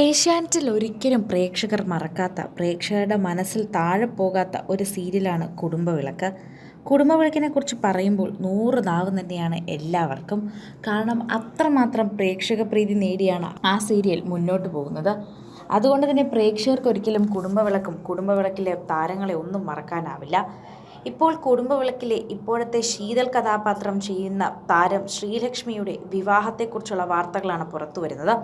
ഏഷ്യാനെറ്റിൽ ഒരിക്കലും പ്രേക്ഷകർ മറക്കാത്ത പ്രേക്ഷകരുടെ മനസ്സിൽ താഴെ പോകാത്ത ഒരു സീരിയലാണ് കുടുംബവിളക്ക്. കുടുംബവിളക്കിനെ കുറിച്ച് പറയുമ്പോൾ നൂറ് നാവ് തന്നെയാണ് എല്ലാവർക്കും. കാരണം അത്രമാത്രം പ്രേക്ഷക പ്രീതി നേടിയാണ് ആ സീരിയൽ മുന്നോട്ട് പോകുന്നത്. അതുകൊണ്ട് തന്നെ പ്രേക്ഷകർക്ക് ഒരിക്കലും കുടുംബവിളക്കും കുടുംബവിളക്കിലെ താരങ്ങളെ ഒന്നും മറക്കാനാവില്ല. ഇപ്പോൾ കുടുംബവിളക്കിലെ ഇപ്പോഴത്തെ ശീതൽ കഥാപാത്രം ചെയ്യുന്ന താരം ശ്രീലക്ഷ്മിയുടെ വിവാഹത്തെക്കുറിച്ചുള്ള വാർത്തകളാണ് പുറത്തു വരുന്നത്.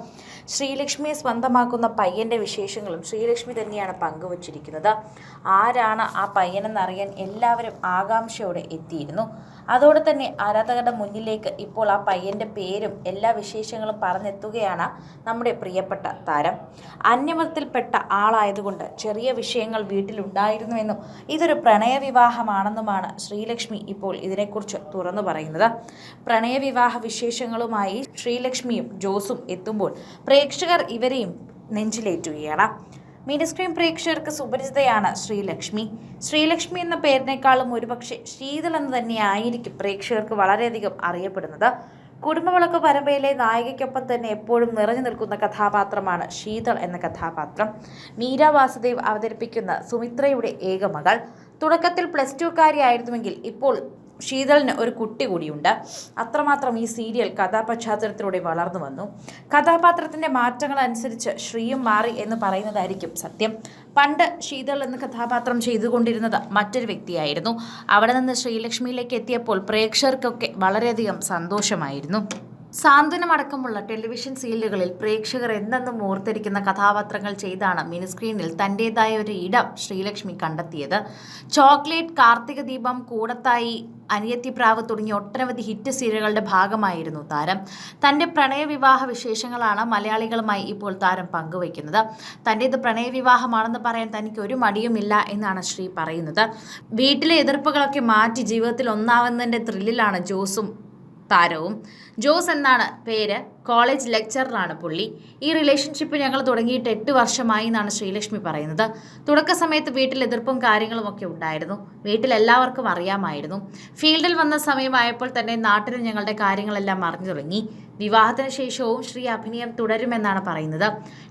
ശ്രീലക്ഷ്മിയെ സ്വന്തമാക്കുന്ന പയ്യന്റെ വിശേഷങ്ങളും ശ്രീലക്ഷ്മി തന്നെയാണ് പങ്കുവച്ചിരിക്കുന്നത്. ആരാണ് ആ പയ്യനെന്നറിയാൻ എല്ലാവരും ആകാംക്ഷയോടെ എത്തിയിരുന്നു. അതോടെ തന്നെ ആരാധകരുടെ മുന്നിലേക്ക് ഇപ്പോൾ ആ പയ്യന്റെ പേരും എല്ലാ വിശേഷങ്ങളും പറഞ്ഞെത്തുകയാണ് നമ്മുടെ പ്രിയപ്പെട്ട താരം. അന്യമതത്തിൽപ്പെട്ട ആളായതുകൊണ്ട് ചെറിയ വിഷയങ്ങൾ വീട്ടിലുണ്ടായിരുന്നുവെന്നും ഇതൊരു പ്രണയവിവാഹമാണെന്നുമാണ് ശ്രീലക്ഷ്മി ഇപ്പോൾ ഇതിനെക്കുറിച്ച് തുറന്നു പറയുന്നത്. പ്രണയവിവാഹ വിശേഷങ്ങളുമായി ശ്രീലക്ഷ്മിയും ജോസും എത്തുമ്പോൾ പ്രേക്ഷകർ ഇവരെയും നെഞ്ചിലേറ്റുകയാണ്. മിനി സ്ക്രീൻ പ്രേക്ഷകർക്ക് സുപരിചിതയാണ് ശ്രീലക്ഷ്മി. ശ്രീലക്ഷ്മി എന്ന പേരിനേക്കാളും ഒരുപക്ഷെ ശീതൾ എന്ന് തന്നെയായിരിക്കും പ്രേക്ഷകർക്ക് വളരെയധികം അറിയപ്പെടുന്നത്. കുടുംബവിളക്ക് പരമ്പയിലെ നായികയ്ക്കൊപ്പം തന്നെ എപ്പോഴും നിറഞ്ഞു നിൽക്കുന്ന കഥാപാത്രമാണ് ശീതൾ എന്ന കഥാപാത്രം. മീര വാസുദേവ് അവതരിപ്പിക്കുന്ന സുമിത്രയുടെ ഏകമകൾ. തുടക്കത്തിൽ പ്ലസ് ടുക്കാരിയായിരുന്നുവെങ്കിൽ ഇപ്പോൾ ശീതളിന് ഒരു കുട്ടി കൂടിയുണ്ട്. അത്രമാത്രം ഈ സീരിയൽ കഥാപശ്ചാത്തലത്തിലൂടെ വളർന്നു വന്നു. കഥാപാത്രത്തിന്റെ മാറ്റങ്ങൾ അനുസരിച്ച് ശ്രീയും മാറി എന്ന് പറയുന്നതായിരിക്കും സത്യം. പണ്ട് ശീതൾ എന്ന കഥാപാത്രം ചെയ്തുകൊണ്ടിരുന്നത് മറ്റൊരു വ്യക്തിയായിരുന്നു. അവിടെ നിന്ന് ശ്രീലക്ഷ്മിയിലേക്ക് എത്തിയപ്പോൾ പ്രേക്ഷകർക്കൊക്കെ വളരെയധികം സന്തോഷമായിരുന്നു. സാന്ത്വനമടക്കമുള്ള ടെലിവിഷൻ സീരിയലുകളിൽ പ്രേക്ഷകർ എന്തെന്നും ഓർത്തിരിക്കുന്ന കഥാപാത്രങ്ങൾ ചെയ്താണ് മിനിസ്ക്രീനിൽ തന്റെതായ ഒരു ഇടം ശ്രീലക്ഷ്മി കണ്ടെത്തിയത്. ചോക്ലേറ്റ് കാർത്തിക ദീപം കൂടത്തായി അനിയത്തിപ്രാവ് തുടങ്ങിയ ഒട്ടനവധി ഹിറ്റ് സീരിയലുകളുടെ ഭാഗമായിരുന്നു താരം. തന്റെ പ്രണയവിവാഹ വിശേഷങ്ങളാണ് മലയാളികളുമായി ഇപ്പോൾ താരം പങ്കുവയ്ക്കുന്നത്. തന്റേത് പ്രണയവിവാഹമാണെന്ന് പറയാൻ തനിക്ക് ഒരു മടിയുമില്ല എന്നാണ് ശ്രീ പറയുന്നത്. വീട്ടിലെ എതിർപ്പുകളൊക്കെ മാറ്റി ജീവിതത്തിൽ ഒന്നാവുന്നതിന്റെ ത്രില്ലിലാണ് ജോസും താരവും. ജോസ് എന്നാണ് പേര്. കോളേജ് ലെക്ചററാണ് പുള്ളി. ഈ റിലേഷൻഷിപ്പ് ഞങ്ങൾ തുടങ്ങിയിട്ട് എട്ട് വർഷമായി എന്നാണ് ശ്രീലക്ഷ്മി പറയുന്നത്. തുടക്ക സമയത്ത് വീട്ടിൽ എതിർപ്പും കാര്യങ്ങളും ഒക്കെ ഉണ്ടായിരുന്നു. വീട്ടിൽ എല്ലാവർക്കും അറിയാമായിരുന്നു. ഫീൽഡിൽ വന്ന സമയമായപ്പോൾ തന്നെ നാട്ടിൽ ഞങ്ങളുടെ കാര്യങ്ങളെല്ലാം അറിഞ്ഞു തുടങ്ങി. വിവാഹത്തിന് ശേഷവും ശ്രീ അഭിനയം തുടരുമെന്നാണ് പറയുന്നത്.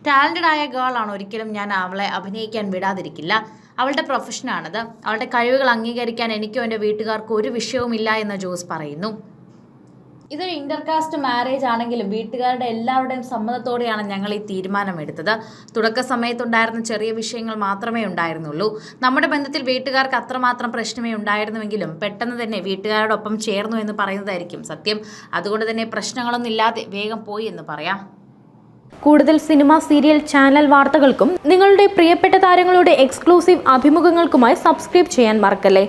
ടാലന്റഡ് ആയ ഗേൾ ആണ് ഒരിക്കലും ഞാൻ അവളെ അഭിനയിക്കാൻ വിടാതിരിക്കില്ല. അവളുടെ പ്രൊഫഷനാണത്. അവളുടെ കഴിവുകൾ അംഗീകരിക്കാൻ എനിക്കും എന്റെ വീട്ടുകാർക്കും ഒരു വിഷയവുമില്ല എന്ന് ജോസ് പറയുന്നു. ഇതൊരു ഇന്റർകാസ്റ്റ് മാരേജ് ആണെങ്കിലും വീട്ടുകാരുടെ എല്ലാവരുടെയും സമ്മതത്തോടെയാണ് ഞങ്ങൾ ഈ തീരുമാനമെടുത്തത്. തുടക്ക സമയത്തുണ്ടായിരുന്ന ചെറിയ വിഷയങ്ങൾ മാത്രമേ ഉണ്ടായിരുന്നുള്ളൂ. നമ്മുടെ ബന്ധത്തിൽ വീട്ടുകാർക്ക് അത്രമാത്രം പ്രശ്നമേ ഉണ്ടായിരുന്നുവെങ്കിലും പെട്ടെന്ന് തന്നെ വീട്ടുകാരോടൊപ്പം ചേർന്നു എന്ന് പറയുന്നതായിരിക്കും സത്യം. അതുകൊണ്ട് തന്നെ പ്രശ്നങ്ങളൊന്നും ഇല്ലാതെ വേഗം പോയി എന്ന് പറയാം. കൂടുതൽ സിനിമ സീരിയൽ ചാനൽ വാർത്തകൾക്കും നിങ്ങളുടെ പ്രിയപ്പെട്ട താരങ്ങളുടെ എക്സ്ക്ലൂസീവ് അഭിമുഖങ്ങൾക്കുമായി സബ്സ്ക്രൈബ് ചെയ്യാൻ മറക്കല്ലേ?